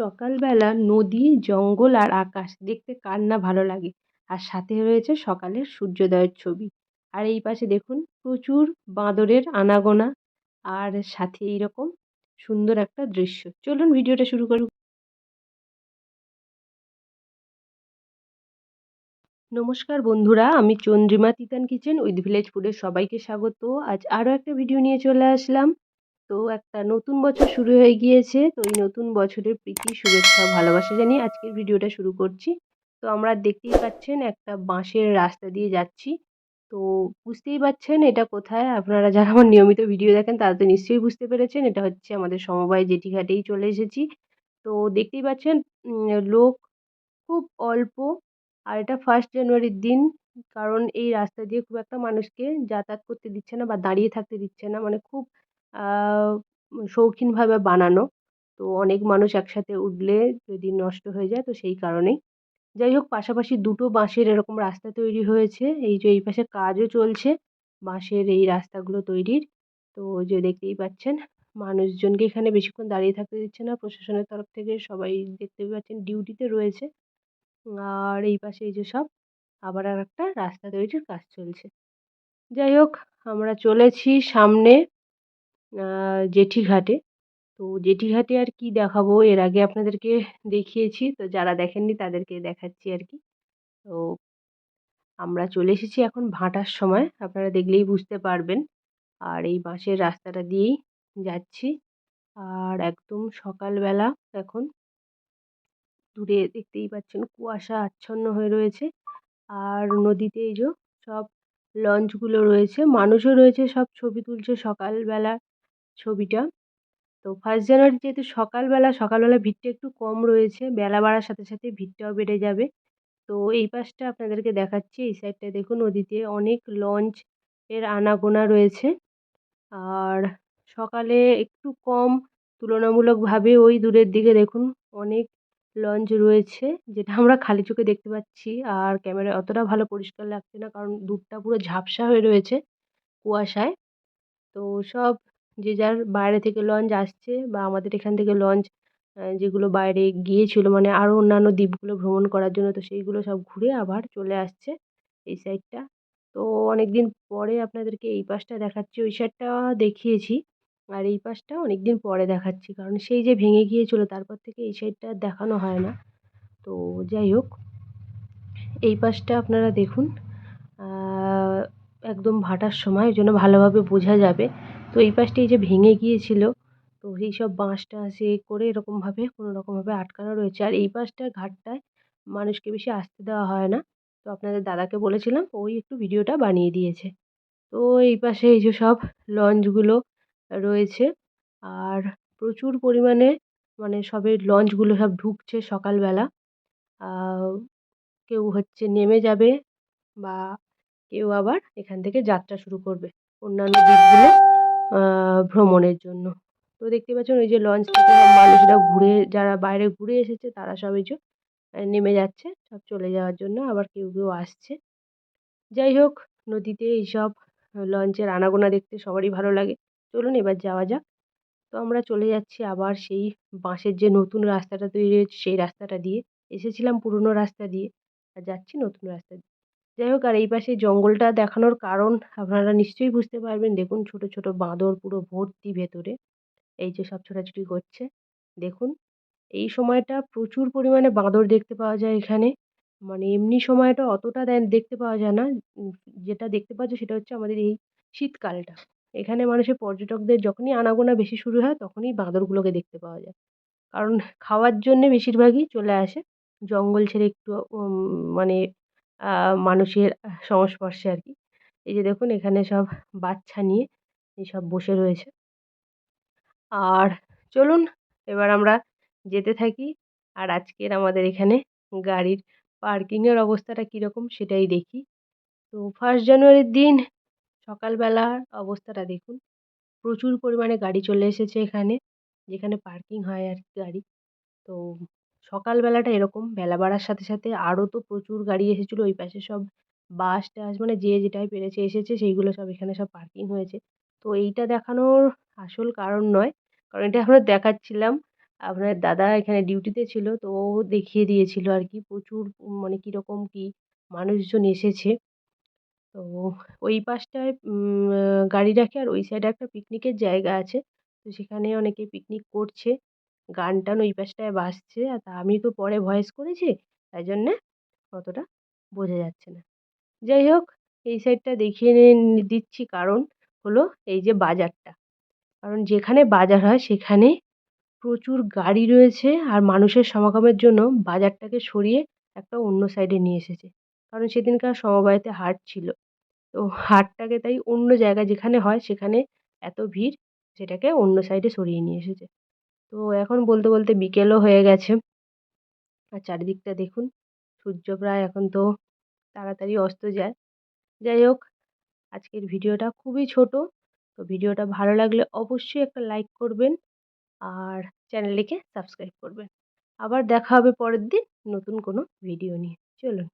সকালবেলা নদী, জঙ্গল আর আকাশ। দেখতে কার না ভালো লাগে। আর সাথে রয়েছে সকালের সূর্যোদয়ের ছবি। আর এই পাশে দেখুন, প্রচুর বাঁদরের আনাগোনা। আর সাথে এইরকম সুন্দর একটা দৃশ্য। চলুন ভিডিওটা শুরু করুন। নমস্কার বন্ধুরা, আমি Chandrima Titan kitchen with village ফুডের সবাইকে স্বাগত। আজ আরও একটা ভিডিও নিয়ে চলে আসলাম। তো একটা নতুন বছর শুরু হয়ে গিয়েছে। তো এই নতুন বছরের প্রীতি, শুভেচ্ছা, ভালোবাসা জানিয়ে আজকের ভিডিওটা শুরু করছি। তো আমরা দেখতেই পাচ্ছেন একটা বাঁশের রাস্তা দিয়ে যাচ্ছি। তো বুঝতেই পাচ্ছেন এটা কোথায়। আপনারা যারা আমার নিয়মিত ভিডিও দেখেন তারা তো নিশ্চয়ই বুঝতে পেরেছেন। এটা হচ্ছে আমাদের সমবায় জেঠিঘাটেই চলে এসেছি। তো দেখতেই পাচ্ছেন লোক খুব অল্প আর এটা ফার্স্ট জানুয়ারির দিন। কারণ এই রাস্তা দিয়ে খুব একটা মানুষকে যাতায়াত করতে দিচ্ছে না বা দাঁড়িয়ে থাকতে দিচ্ছে না। মানে খুব শৌখিনভাবে বানানো। তো অনেক মানুষ একসাথে উঠলে যদি নষ্ট হয়ে যায় তো সেই কারণেই। যাই হোক, পাশাপাশি দুটো বাঁশের এরকম রাস্তা তৈরি হয়েছে। এই যে এই পাশে কাজও চলছে, বাঁশের এই রাস্তাগুলো তৈরির। তো যে দেখতেই পাচ্ছেন, মানুষজনকে এখানে বেশিক্ষণ দাঁড়িয়ে থাকতে দিচ্ছে না। প্রশাসনের তরফ থেকে সবাই দেখতে পাচ্ছেন ডিউটিতে রয়েছে। আর এই পাশে এই যে সব, আবার আর একটা রাস্তা তৈরির কাজ চলছে। যাই হোক, আমরা চলেছি সামনে। জেঠিঘাটে তো জেঠিঘাটে আর কি দেখাবো? এর আগে আপনাদেরকে দেখিয়েছি। তো যারা দেখেননি তাদেরকে দেখাচ্ছি আর কি। তো আমরা চলে এসেছি এখন ভাটার সময়। আপনারা দেখলেই বুঝতে পারবেন। আর এই বাঁশের রাস্তাটা দিয়েই যাচ্ছি। আর একদম সকালবেলা এখন দূরে দেখতেই পাচ্ছেন কুয়াশা আচ্ছন্ন হয়ে রয়েছে। আর নদীতে এই যে সব লঞ্চগুলো রয়েছে, মানুষও রয়েছে, সব ছবি তুলছে সকালবেলা। ছবিটা। তো ফার্স্ট জানুয়ারি যেহেতু সকালবেলা সকালবেলা ভিড়টা একটু কম রয়েছে, বেলা বাড়ার সাথে সাথে ভিড়টাও বেড়ে যাবে। তো এই পাশটা আপনাদেরকে দেখাচ্ছি, এই সাইডটা দেখুন, নদীতে অনেক লঞ্চ এর আনাগোনা রয়েছে। আর সকালে একটু কম, তুলনামূলকভাবে ওই দূরের দিকে দেখুন, অনেক লঞ্চ রয়েছে, যেটা আমরা খালি চোখে দেখতে পাচ্ছি। আর ক্যামেরা অতটা ভালো পরিষ্কার লাগছে না, কারণ দূরটা পুরো ঝাপসা হয়ে রয়েছে কুয়াশায়। তো সব যে যার বাইরে থেকে লঞ্চ আসছে বা আমাদের এখান থেকে লঞ্চ যেগুলো বাইরে গিয়েছিল মানে আরও অন্যান্য দ্বীপগুলো ভ্রমণ করার জন্য, তো সেইগুলো সব ঘুরে আবার চলে আসছে এই সাইডটা তো অনেক দিন পরে আপনাদেরকে এই পাশটা দেখাচ্ছি, ওই সাইডটা দেখিয়েছি আর এই পাশটা অনেক দিন পরে দেখাচ্ছি, কারণ সেই যে ভেঙে গিয়েছিল, তারপর থেকে এই সাইডটা দেখানো হয় না। তো যাই হোক, এই পাশটা আপনারা দেখুন। একদম ভাটার সময়, ওই জন্য ভালোভাবে বোঝা যাবে। তো এই পাশটি এই যে ভেঙে গিয়েছিল, তো এই সব বাঁশ এ করে এরকমভাবে কোনো রকমভাবে আটকানো রয়েছে। আর এই পাশটার ঘাটটায় মানুষকে বেশি আসতে দেওয়া হয় না। তো আপনাদের দাদাকে বলেছিলাম, ওই একটু ভিডিওটা বানিয়ে দিয়েছে। তো এই পাশে এই যে সব লঞ্চগুলো রয়েছে, আর প্রচুর পরিমাণে মানে সবে লঞ্চগুলো সব ঢুকছে সকালবেলা। কেউ হচ্ছে নেমে যাবে বা কেউ আবার এখান থেকে যাত্রা শুরু করবে অন্যান্য দ্বীপগুলো ভ্রমণের জন্য। তো দেখতে পাচ্ছেন ওই যে লঞ্চ থেকে মানুষরা ঘুরে, যারা বাইরে ঘুরে এসেছে তারা সব এই নেমে যাচ্ছে, সব চলে যাওয়ার জন্য আবার কেউ কেউ আসছে। যাই হোক, নদীতে এইসব লঞ্চের আনাগোনা দেখতে সবারই ভালো লাগে। চলুন এবার যাওয়া যাক। তো আমরা চলে যাচ্ছি আবার সেই বাঁশের যে নতুন রাস্তাটা তৈরি হয়েছে, সেই রাস্তাটা দিয়ে। এসেছিলাম পুরনো রাস্তা দিয়ে, আর যাচ্ছি নতুন রাস্তা দিয়ে। যাই হোক আর এই পাশে জঙ্গলটা দেখানোর কারণ আপনারা নিশ্চয়ই বুঝতে পারবেন। দেখুন, ছোট ছোট বাঁদর পুরো ভর্তি ভেতরে। এই যে সব ছোটাছুটি করছে। দেখুন, এই সময়টা প্রচুর পরিমাণে বাঁদর দেখতে পাওয়া যায় এখানে। মানে এমনি সময়টা অতটা দেখতে পাওয়া যায় না। যেটা দেখতে পাওয়া যায় সেটা হচ্ছে আমাদের এই শীতকালটা। এখানে মানুষের পর্যটকদের যখনই আনাগোনা বেশি শুরু হয়, তখনই বাঁদরগুলোকে দেখতে পাওয়া যায়। কারণ খাওয়ার জন্যে বেশিরভাগই চলে আসে। জঙ্গল ছেড়ে একটু মানে মানুষের সংস্পর্শে আর কি। এই যে দেখুন, এখানে সব বাচ্চা নিয়ে সব বসে রয়েছে। আর চলুন, এবার আমরা যেতে থাকি। আর আজকের আমাদের এখানে গাড়ির পার্কিংয়ের অবস্থাটা কীরকম সেটাই দেখি। তো ফার্স্ট জানুয়ারির দিন সকালবেলার অবস্থাটা দেখুন। প্রচুর পরিমাণে গাড়ি চলে এসেছে এখানে, যেখানে পার্কিং হয় আর কি গাড়ি। তো সকালবেলাটা এরকম, বেলা বাড়ার সাথে সাথে আরও তো প্রচুর গাড়ি এসেছিল, ওই পাশে সব বাস টাস মানে যে যেটায় পেরেছে এসেছে, সেইগুলো সব এখানে সব পার্কিং হয়েছে। তো এইটা দেখানোর আসল কারণ নয়, কারণ এটা আমরা দেখাচ্ছিলাম। আপনার দাদা এখানে ডিউটিতে ছিল, তো ও দেখিয়ে দিয়েছিল আর কি, প্রচুর মানে কীরকম কী মানুষজন এসেছে। তো ওই পাশটায় গাড়ি রাখে আর ওই সাইডে একটা পিকনিকের জায়গা আছে। তো সেখানে অনেকে পিকনিক করছে। গান টান ওই পাশটায় বাজছে, আর আমি তো পরে ভয়েস করেছি, তাই জন্যে অতটা বোঝা যাচ্ছে না। যাই হোক, এই সাইডটা দেখিয়ে দিচ্ছি কারণ হলো এই যে বাজারটা। কারণ যেখানে বাজার হয় সেখানে প্রচুর গাড়ি রয়েছে, আর মানুষের সমাগমের জন্য বাজারটাকে সরিয়ে একটা অন্য সাইডে নিয়ে এসেছে। কারণ সেদিনকার সমবায়তে হাট ছিল। তো হাটটাকে তাই অন্য জায়গায় যেখানে হয় সেখানে এত ভিড়, সেটাকে অন্য সাইডে সরিয়ে নিয়ে এসেছে। তো এখন বলতে বলতে বিকেলও হয়ে গেছে। আর চারিদিকটা দেখুন, সূর্য প্রায় এখন তো তাড়াতাড়ি অস্ত যায়। যাই হোক, আজকের ভিডিওটা খুবই ছোট। তো ভিডিওটা ভালো লাগলে অবশ্যই একটা লাইক করবেন আর চ্যানেলটিকে সাবস্ক্রাইব করবেন। আবার দেখা হবে পরের দিন নতুন কোনো ভিডিও নিয়ে। চলুন।